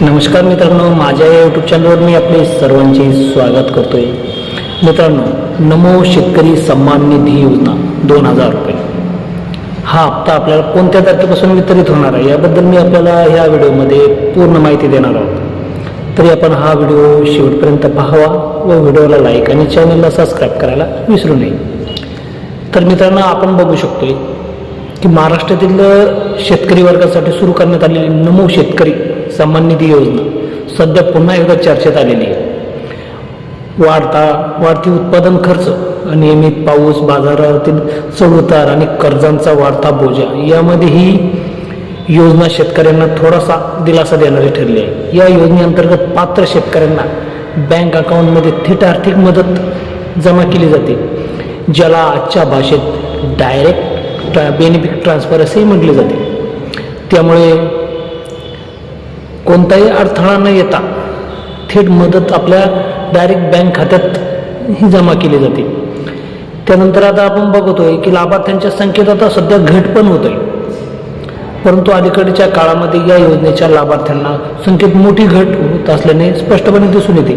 नमस्कार मित्रांनो माझ्या या यूट्यूब चॅनलवर मी आपले सर्वांचे स्वागत करतोय. मित्रांनो नमो शेतकरी सन्मान निधी योजना दोन हजार रुपये. हा हप्ता आपल्याला कोणत्या तारखेपासून वितरित होणार आहे याबद्दल मी आपल्याला ह्या व्हिडिओमध्ये पूर्ण माहिती देणार आहोत. तरी आपण हा व्हिडिओ शेवटपर्यंत पाहावा व व्हिडिओला लाईक आणि चॅनलला सबस्क्राईब करायला विसरू नये. तर मित्रांनो आपण बघू शकतोय की महाराष्ट्रातील शेतकरी वर्गासाठी सुरू करण्यात आलेली नमो शेतकरी सन्मान निधी योजना. सध्या पुन्हा एकदा चर्चेत आलेली आहे. वाढता वाढती उत्पादन खर्च नियमित पाऊस बाजारातील चढउतार आणि कर्जांचा वाढता बोजा यामध्ये ही योजना शेतकऱ्यांना थोडासा दिलासा देणारी ठरली आहे. या योजनेअंतर्गत पात्र शेतकऱ्यांना बँक अकाउंटमध्ये थेट आर्थिक मदत जमा केली जाते. ज्याला आजच्या भाषेत डायरेक्ट ट्रा बेनिफिट ट्रान्सफर असेही म्हटले जाते. त्यामुळे कोणताही अडथळा न येता थेट मदत आपल्या डायरेक्ट बँक खात्यात ही जमा केली जाते. त्यानंतर आता आपण बघतोय की लाभार्थ्यांच्या संख्येत आता सध्या घट पण होत आहे परंतु अलीकडच्या काळामध्ये या योजनेच्या लाभार्थ्यांना संख्येत मोठी घट होत असल्याने स्पष्टपणे दिसून येते.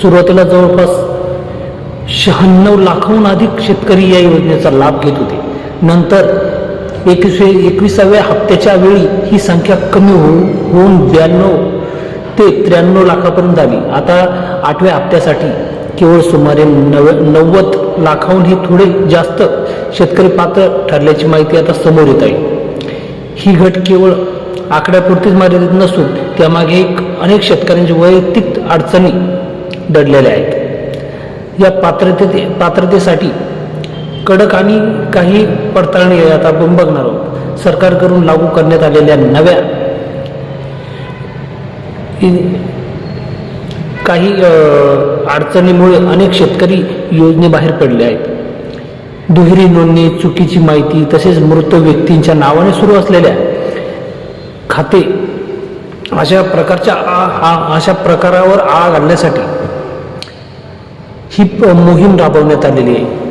सुरुवातीला जवळपास शहाण्णव लाखाहून अधिक शेतकरी या योजनेचा लाभ घेत होते. नंतर एकवीसवे एकविसाव्या हप्त्याच्या वेळी ही संख्या कमी होऊन होऊन ब्याण्णव ते त्र्याण्णव लाखापर्यंत आली. आता आठव्या हप्त्यासाठी केवळ सुमारे नव नव्वद लाखाहून हे थोडे जास्त शेतकरी पात्र ठरल्याची माहिती आता समोर येत आहे. ही घट केवळ आकड्यापुरतीच मर्यादित नसून त्यामागे एक अनेक शेतकऱ्यांच्या वैयक्तिक अडचणी दडलेल्या आहेत. या पात्रते पात्रतेसाठी कडक आणि काही पडताळणी आता आपण बघणार आहोत. सरकारकडून लागू करण्यात आलेल्या नव्या काही अडचणीमुळे अनेक शेतकरी योजनेबाहेर पडले आहेत. दुहेरी नोंदणी चुकीची माहिती तसेच मृत व्यक्तींच्या नावाने सुरू असलेल्या खाते अशा प्रकारच्या आ- आ- अशा प्रकारावर आळा घालण्यासाठी ही प- मोहीम राबवण्यात आलेली आहे.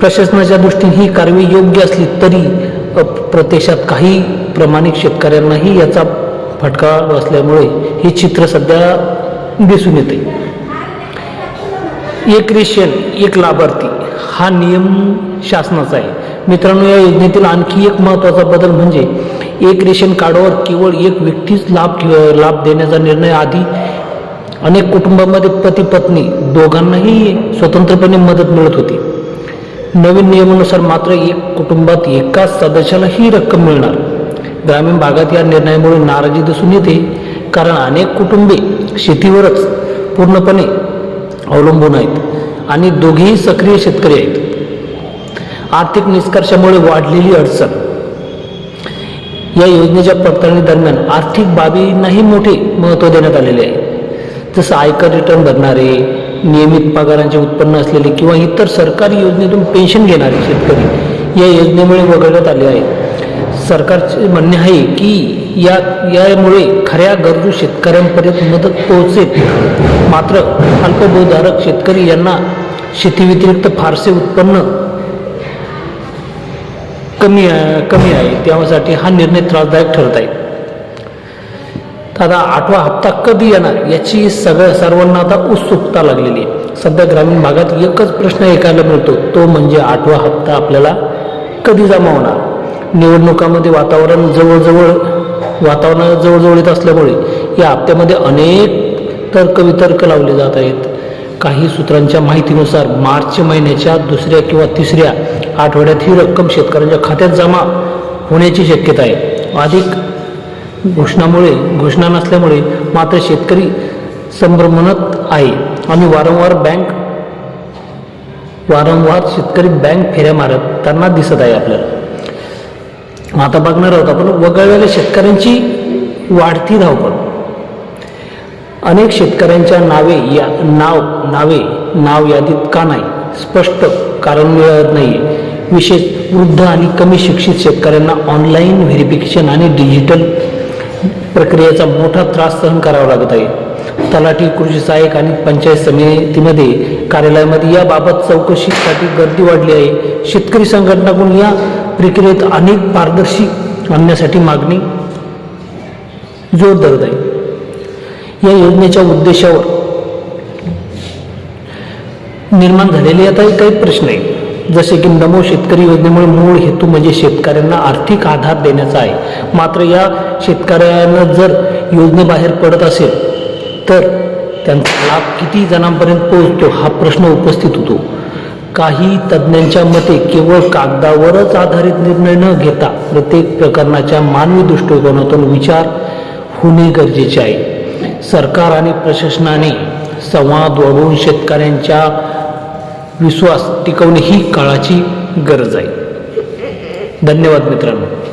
प्रशासनाच्या दृष्टीने ही कारवाई योग्य असली तरी प्रदेशात काही प्रमाणिक शेतकऱ्यांनाही याचा फटका बसल्यामुळे हे चित्र सध्या दिसून येते एक रेशन एक लाभार्थी हा नियम शासनाचा आहे. मित्रांनो या योजनेतील आणखी एक महत्त्वाचा बदल म्हणजे एक रेशन कार्डवर केवळ एक व्यक्तीच लाभ लाभ देण्याचा निर्णय आधी अनेक कुटुंबामध्ये पती पत्नी दोघांनाही स्वतंत्रपणे मदत मिळत होती. नवीन नियमानुसार मात्र एक कुटुंबात एकाच सदस्याला ही रक्कम मिळणार. ग्रामीण भागात या निर्णयामुळे नाराजी दिसून येते कारण अनेक कुटुंबे शेतीवरच पूर्णपणे अवलंबून आहेत आणि दोघेही सक्रिय शेतकरी आहेत. आर्थिक निष्कर्षामुळे वाढलेली अडचण. या योजनेच्या पडताळणी दरम्यान आर्थिक बाबींनाही मोठे महत्त्व देण्यात आलेले आहे. जसं आयकर रिटर्न भरणारे नियमित पगारांचे उत्पन्न असलेले किंवा इतर सरकारी योजनेतून पेन्शन घेणारे शेतकरी या योजनेमुळे वगळण्यात आले आहे सरकारचे म्हणणे आहे की या यामुळे खऱ्या गरजू शेतकऱ्यांपर्यंत मदत पोहोचेल. मात्र अल्पभूधारक शेतकरी यांना शेतीव्यतिरिक्त फारसे उत्पन्न कमी कमी आहे. त्यासाठी हा निर्णय त्रासदायक ठरत आहे. आता आठवा हप्ता कधी येणार याची सगळ्या सर्वांना आता उत्सुकता लागलेली आहे. सध्या ग्रामीण भागात एकच प्रश्न ऐकायला मिळतो तो म्हणजे आठवा हप्ता आपल्याला कधी जमा होणार? निवडणुकामध्ये वातावरण जवळजवळ वातावरण जवळजवळ येत असल्यामुळे या हप्त्यामध्ये अनेक तर्कवितर्क लावले जात आहेत. काही सूत्रांच्या माहितीनुसार मार्च महिन्याच्या दुसऱ्या किंवा तिसऱ्या आठवड्यात ही रक्कम शेतकऱ्यांच्या खात्यात जमा होण्याची शक्यता आहे. अधिक घोषणामुळे घोषणा नसल्यामुळे मात्र शेतकरी संभ्रमणात आहे. आणि वारंवार बँक वारंवार शेतकरी बँक फेऱ्या मारताना दिसत आहे आपल्याला. आता बघणार आहोत आपण वगळलेल्या शेतकऱ्यांची वाढती धावपळ. अनेक शेतकऱ्यांच्या नावे या नाव नावे नाव यादीत का नाही? स्पष्ट कारण मिळत नाही विशेष वृद्ध आणि कमी शिक्षित शेतकऱ्यांना ऑनलाईन व्हेरिफिकेशन आणि डिजिटल प्रक्रियेचा मोठा त्रास सहन करावा लागत आहे. तलाठी कृषी सहाय्यक आणि पंचायत समितीमध्ये कार्यालयामध्ये याबाबत चौकशीसाठी गर्दी वाढली आहे. शेतकरी संघटनाकडून या प्रक्रियेत अनेक पारदर्शी आणण्यासाठी मागणी जोर धरत आहे. या योजनेच्या उद्देशावर निर्माण झालेले आता काही प्रश्न आहेत. जसे की नमो शेतकरी योजनेमुळे मूळ हेतू म्हणजे शेतकऱ्यांना आर्थिक आधार देण्याचा आहे. मात्र या शेतकऱ्यांना जर योजनेबाहेर पडत असेल तर त्यांचा लाभ किती जणांपर्यंत पोहोचतो हा प्रश्न उपस्थित होतो. काही तज्ज्ञांच्या मते केवळ कागदावरच आधारित निर्णय न घेता प्रत्येक प्रकरणाच्या मानवी दृष्टिकोनातून विचार होणे गरजेचे आहे. सरकार आणि प्रशासनाने संवाद वाढवून शेतकऱ्यांच्या विश्वास टिकवणे ही काळाची गरज आहे. धन्यवाद मित्रांनो.